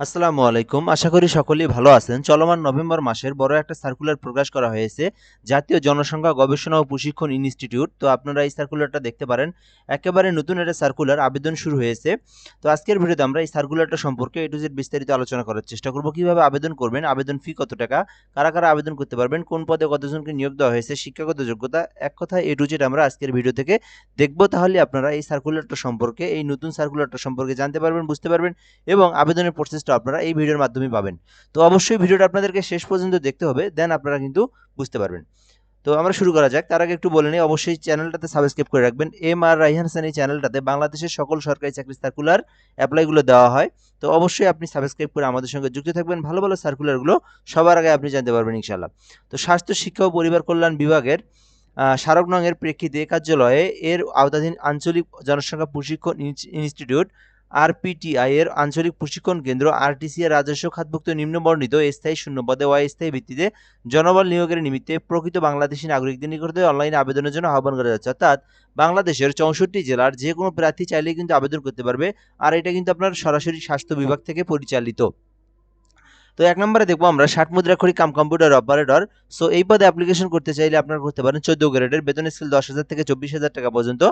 আসসালামু আলাইকুম। আশা করি সকলেই ভালো আছেন। চলমান নভেম্বর মাসের বড় একটা সার্কুলার প্রকাশ করা হয়েছে, জাতীয় জনসংখ্যা গবেষণা ও প্রশিক্ষণ ইনস্টিটিউট। তো আপনারা এই সার্কুলারটা দেখতে পারেন। একেবারে নতুন একটা সার্কুলার আবেদন শুরু হয়েছে। তো আজকের ভিডিওতে আমরা এই সার্কুলারটা সম্পর্কে এ টু জেড বিস্তারিত আলোচনা করার চেষ্টা করব। কীভাবে আবেদন করবেন? আবেদন ফি কত টাকা? কারা কারা আবেদন করতে পারবেন? কোন পদে কতজনকে নিয়োগ দেওয়া হয়েছে? শিক্ষাগত যোগ্যতা? এক কথা এ টু জেড আমরা আজকের ভিডিও থেকে দেখব। তাহলে আপনারা এই সার্কুলারটা সম্পর্কে, এই নতুন সার্কুলারটা সম্পর্কে জানতে পারবেন, বুঝতে পারবেন এবং আবেদনের প্রসেসটা আপনারা এই ভিডিওর মাধ্যমে পাবেন। তো অবশ্যই ভিডিওটা আপনাদেরকে শেষ পর্যন্ত দেখতে হবে দেন আপনারা কিন্তু বুঝতে পারবেন। তো আমরা শুরু করা যাক। তার আগে একটু বলে নিই অবশ্যই চ্যানেলটাতে সাবস্ক্রাইব করে রাখবেন। এম আর রাইহান হাসান এই চ্যানেলটাতে বাংলাদেশের সকল সরকারি চাকরি সার্কুলার অ্যাপ্লাইগুলো দেওয়া হয়। তো অবশ্যই আপনি সাবস্ক্রাইব করে আমাদের সঙ্গে যুক্ত থাকবেন। ভালো ভালো সার্কুলারগুলো সবার আগে আপনি জানতে পারবেন ইনশাল্লাহ তো স্বাস্থ্য শিক্ষা ও পরিবার কল্যাণ বিভাগের আহ, স্মারক নংয়ের প্রেক্ষিতে কার্যালয়ে এর আওতাধীন আঞ্চলিক জনসংখ্যা প্রশিক্ষণ ইনস্টিটিউট আরপিটিআই এর আঞ্চলিক প্রশিক্ষণ কেন্দ্র আরটিসি এর রাজস্ব খাতভুক্ত নিম্নবর্ণিত স্থায়ী শূন্য পদে স্থায়ী ভিত্তিতে জনবল নিয়োগের নিমিত্তে প্রকৃত বাংলাদেশী নাগরিকদের নিকটে অনলাইনে আবেদনের জন্য আহ্বান করা যাচ্ছে। অর্থাৎ বাংলাদেশের চৌষট্টি জেলার যে কোনো প্রার্থী চাইলেই কিন্তু আবেদন করতে পারবে। আর এটা কিন্তু আপনার সরাসরি স্বাস্থ্য বিভাগ থেকে পরিচালিত। তো এক নম্বরে দেখব আমরা ষাট মুদ্রাক্ষরী কাম কম্পিউটার অপারেটর সো এই পদে অ্যাপ্লিকেশন করতে চাইলে আপনারা করতে পারেন চোদ্দ গ্রেডের বেতন স্কেল দশ হাজার থেকে চব্বিশ হাজার টাকা পর্যন্ত।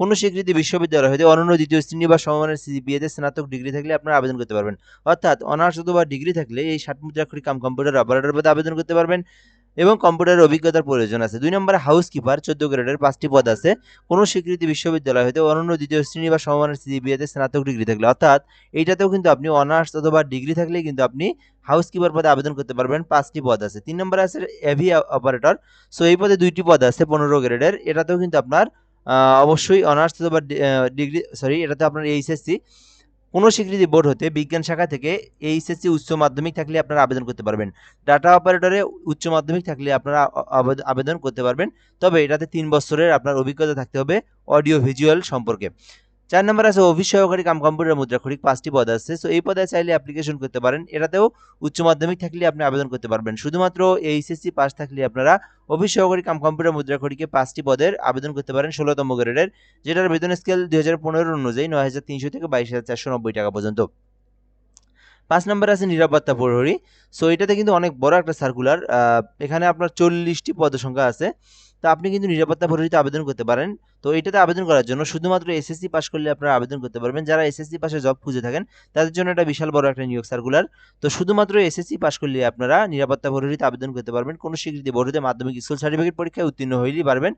কোনো স্বীকৃতি বিশ্ববিদ্যালয় হতে অনন্য দ্বিতীয় শ্রেণি বা সমমানের সিবিএতে স্নাতক ডিগ্রি থাকলে আপনারা আবেদন করতে পারবেন। অর্থাৎ অনার্স অথবা ডিগ্রি থাকলে এই ষাট মুদ্রাক্ষরি কাম কম্পিউটার অপারেটর পদে আবেদন করতে পারবেন। এবং কম্পিউটারের অভিজ্ঞতার প্রয়োজন আছে। দুই নম্বরে হাউস কিপার চোদ্দ গ্রেডের পাঁচটি পদ আছে। কোনো স্বীকৃতি বিশ্ববিদ্যালয় হতে অনন্য দ্বিতীয় শ্রেণি বা সমমানের সিবিএতে স্নাতক ডিগ্রি থাকলে। অর্থাৎ এইটাতেও কিন্তু আপনি অনার্স অথবা ডিগ্রি থাকলেই কিন্তু আপনি হাউস কিপার পদে আবেদন করতে পারবেন। পাঁচটি পদ আছে। তিন নম্বরে আছে এভি অপারেটর সো এই পদে দুইটি পদ আছে, পনেরো গ্রেডের এটাতেও কিন্তু আপনার অবশ্যই অনার্স অথবা ডিগ্রি সরি এটাতে আপনার এইচএসসি কোনো স্বীকৃতি বোর্ড হতে বিজ্ঞান শাখা থেকে এইচএসসি উচ্চ মাধ্যমিক থাকলে আপনারা আবেদন করতে পারবেন। ডাটা অপারেটরে উচ্চ মাধ্যমিক থাকলে আপনারা আবেদন করতে পারবেন। তবে এটাতে তিন বছরের আপনার অভিজ্ঞতা থাকতে হবে অডিও ভিজুয়াল সম্পর্কে। চার নম্বর আছে অফিস সহকারী কাম কম্পিউটার মুদ্রাক্ষরিক পাঁচটি পদ আছে। সো এই পদে চাইলে অ্যাপ্লিকেশন করতে পারেন। এটাতেও উচ্চ মাধ্যমিক থাকলে আপনি আবেদন করতে পারবেন। শুধুমাত্র এইচএসসি পাস থাকলে আপনারা অফিস সহকারী কাম কম্পিউটার মুদ্রাক্ষরিকে পাঁচটি পদের আবেদন করতে পারেন ষোলোতম গ্রেডের, যেটার বেতন স্কেল দুই হাজার পনেরো অনুযায়ী নয় হাজার তিনশো থেকে বাইশ হাজার চারশো নব্বই টাকা পর্যন্ত। পাঁচ নম্বর আছে নিরাপত্তা প্রহরী। সো এটাতে কিন্তু অনেক বড় একটা সার্কুলার এখানে আপনার চল্লিশটি পদ সংখ্যা আছে। তো আপনি কিন্তু নিরাপত্তা প্রহরীতে আবেদন করতে পারেন। তো এটাতে আবেদন করার জন্য শুধুমাত্র এসএসসি পাস করলে আপনারা আবেদন করতে পারবেন। যারা এসএসসি পাশে জব খুঁজে থাকেন, তাদের জন্য এটা বিশাল বড় একটা নিয়োগ সার্কুলার তো শুধুমাত্র এসএসসি পাস করলে আপনারা নিরাপত্তা প্রহরীতে আবেদন করতে পারবেন। কোনো স্বীকৃতি বোর্ডে মাধ্যমিক স্কুল সার্টিফিকেট পরীক্ষায় উত্তীর্ণ হইলেই পারবেন।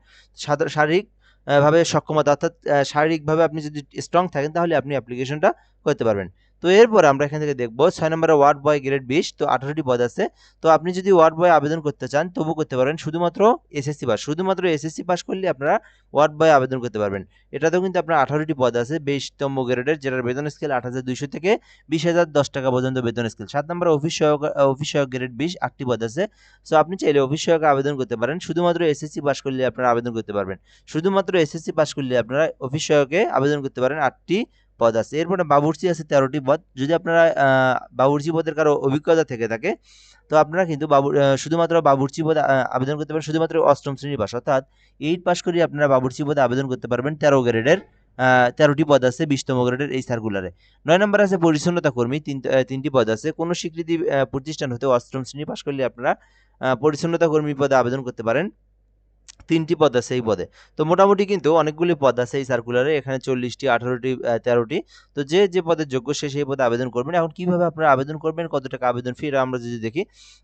শারীরিক ভাবে সক্ষমতা অর্থাৎ শারীরিকভাবে আপনি যদি স্ট্রং থাকেন, তাহলে আপনি অ্যাপ্লিকেশনটা করতে পারবেন। তো এরপর আমরা এখান থেকে দেখব ছয় নম্বরে ওয়ার্ড বয় গ্রেড বিশ, তো আঠারোটি পদ আছে। তো আপনি যদি ওয়ার্ড বয় আবেদন করতে চান তবু করতে পারেন। শুধুমাত্র এসএসসি পাস, শুধুমাত্র এসএসসি পাস করলে আপনারা ওয়ার্ড বয় আবেদন করতে পারবেন। এটাতেও কিন্তু আপনার আঠারোটি পদ আছে, বিশতম গ্রেডের, যেটার বেতন স্কেল আট হাজার দুইশো থেকে বিশ হাজার দশ টাকা পর্যন্ত বেতন স্কেল সাত নম্বর অফিস সহক অফিস সহক গ্রেড বিশ, আটটি পদ আছে। সো আপনি চাইলে অফিস সহক আবেদন করতে পারেন। শুধুমাত্র এসএসসি পাস করলে আপনারা আবেদন করতে পারবেন। শুধুমাত্র এসএসসি পাস করলে আপনারা অফিস সহকে আবেদন করতে পারেন আটটি পদ আছে। এরপরে বাবুর্চি আছে তেরোটি পদ। যদি আপনারা বাবুর্চি পদের কারও অভিজ্ঞতা থেকে থাকে, তো আপনারা কিন্তু বাবু শুধুমাত্র বাবুর্চি পদে আবেদন করতে পারেন শুধুমাত্র অষ্টম শ্রেণি পাস অর্থাৎ এইট পাস করে আপনারা বাবুর্চি পদে আবেদন করতে পারবেন তেরো গ্রেডের তেরোটি পদ আছে বিশতম গ্রেডের এই সার্কুলারে নয় নম্বর আছে পরিচ্ছন্নতা কর্মী, তিন তিনটি পদ আছে। কোনো স্বীকৃতি প্রতিষ্ঠান হতে অষ্টম শ্রেণি পাস করলে আপনারা পরিচ্ছন্নতা কর্মী পদে আবেদন করতে পারেন। তিনটি পদ আছে এই পদে। তো মোটামুটি কিন্তু অনেকগুলি পদ আছে এই সার্কুলারে এখানে চল্লিশটি, আঠারোটি তেরোটি। তো যে যে পদের যোগ্য সে সেই পদে আবেদন করবেন। এখন কীভাবে আপনারা আবেদন করবেন, কত টাকা আবেদন ফি এটা আমরা যদি দেখি,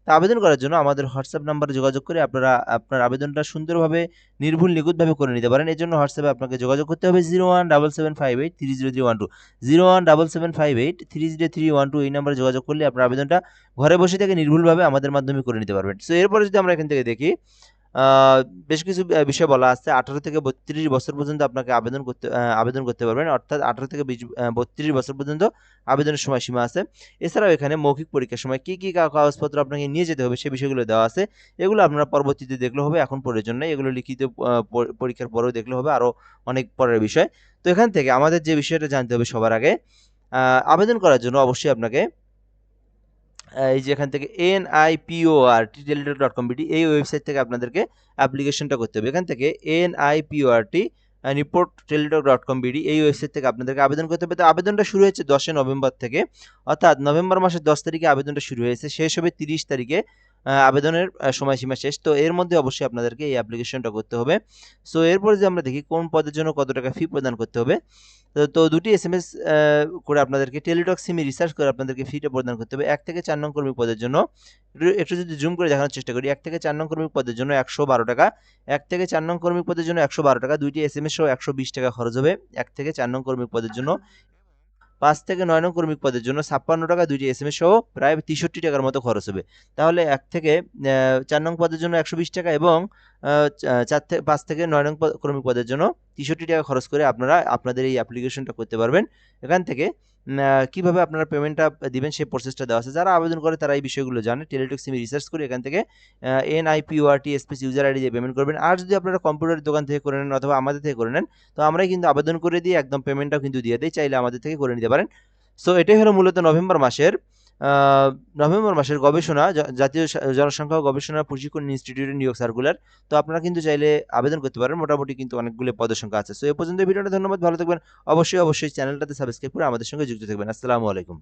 তো আবেদন করার জন্য আমাদের হোয়াটসঅ্যাপ নাম্বারে যোগাযোগ করে আপনারা, আপনার আবেদনটা সুন্দরভাবে, নির্ভুল, নিখুঁতভাবে করে নিতে পারেন। এই জন্য হোয়াটসঅ্যাপে আপনাকে যোগাযোগ করতে হবে zero one double seven five eight three zero three one two zero one double seven five eight three zero three one two এই নাম্বারে যোগাযোগ করলে আপনার আবেদনটা ঘরে বসে থেকে নির্ভুলভাবে আমাদের মাধ্যমে করে নিতে পারবেন। সো এরপরে যদি আমরা এখান থেকে দেখি বেশ কিছু বিষয় বলা আছে। আঠারো থেকে বত্রিশ বছর পর্যন্ত আপনাকে আবেদন করতে আবেদন করতে পারবেন। অর্থাৎ আঠারো থেকে বত্রিশ বছর পর্যন্ত আবেদনের সময়সীমা আছে। এছাড়াও এখানে মৌখিক পরীক্ষার সময় কী কী কাগজপত্র আপনাকে নিয়ে যেতে হবে সে বিষয়গুলো দেওয়া আছে। এগুলো আপনারা পরবর্তীতে দেখলে হবে, এখন প্রয়োজন নেই। এগুলো লিখিত পরীক্ষার পরেও দেখলে হবে আরও অনেক পরের বিষয়। তো এখান থেকে আমাদের যে বিষয়টা জানতে হবে সবার আগে আবেদন করার জন্য অবশ্যই আপনাকে এই যে এখান থেকে N I P O R T dot com BD এই ওয়েবসাইট থেকে আপনাদেরকে অ্যাপ্লিকেশনটা করতে হবে। এখান থেকে N I P O R T report Teletalk dot com BD এই ওয়েবসাইট থেকে আপনাদেরকে আবেদন করতে হবে। তো আবেদনটা শুরু হয়েছে দশই নভেম্বর থেকে, অর্থাৎ নভেম্বর মাসের দশ তারিখে আবেদনটা শুরু হয়েছে। শেষ হবে তিরিশ তারিখে আবেদনের সময়সীমা শেষ। তো এর মধ্যে অবশ্যই আপনাদেরকে এই অ্যাপ্লিকেশনটা করতে হবে। সো এরপরে যে আমরা দেখি কোন পদের জন্য কত টাকা ফি প্রদান করতে হবে। তো দুটি এস এম এস করে আপনাদেরকে টেলিটক সিমে রিসার্চ করে আপনাদেরকে ফিটা প্রদান করতে হবে। এক থেকে চার নং কর্মী পদের জন্য। একটু- একটু যদি জুম করে দেখানোর চেষ্টা করি, এক থেকে চার নং কর্মী পদের জন্য একশো বারো টাকা। এক থেকে চার নং কর্মী পদের জন্য একশো বারো টাকা। দুইটি এস এম এস সহ একশো বিশ টাকা খরচ হবে। এক থেকে চার নং কর্মী পদের জন্য পাঁচ থেকে নয় নং কর্মী পদের জন্য ছাপ্পান্ন টাকা দুইটি এস এম এস সহ প্রায় তেষট্টি টাকার মতো খরচ হবে। তাহলে এক থেকে চার নং পদের জন্য একশো বিশ টাকা এবং চার থেকে পাঁচ থেকে নয় নং কর্মিক কর্মী পদের জন্য তেষট্টি টাকা খরচ করে আপনারা আপনাদের এই অ্যাপ্লিকেশনটা করতে পারবেন। এখান থেকে কীভাবে আপনারা পেমেন্টটা দিবেন সেই প্রসেসটা দেওয়া আছে। যারা আবেদন করে তারা এই বিষয়গুলো জানে। টেলিটক আমি রিসার্চ করে এখান থেকে N I P O R T space user ID দিয়ে পেমেন্ট করবেন। আর যদি আপনারা কম্পিউটারের দোকান থেকে করে নেন অথবা আমাদের থেকে করে নেন, তো আমরাই কিন্তু আবেদন করে দিয়ে একদম পেমেন্টটাও কিন্তু দিয়ে দিই। চাইলে আমাদের থেকে করে নিতে পারেন। সো এটাই হলো মূলত নভেম্বর মাসের নভেম্বর মাসের গবেষণা জাতীয় জনসংখ্যা গবেষণা প্রশিক্ষণ ইনস্টিটিউটের নিয়োগ সার্কুলার। তো আপনারা কিন্তু চাইলে আবেদন করতে পারেন। মোটামুটি কিন্তু অনেকগুলো পদের সংখ্যা আছে। সো এ পর্যন্ত ভিডিওটা ধন্যবাদ, ভালো থাকবেন। অবশ্যই অবশ্যই চ্যানেলটাতে সাবস্ক্রাইব করে আমাদের সঙ্গে যুক্ত থাকবেন। আসসালামু আলাইকুম।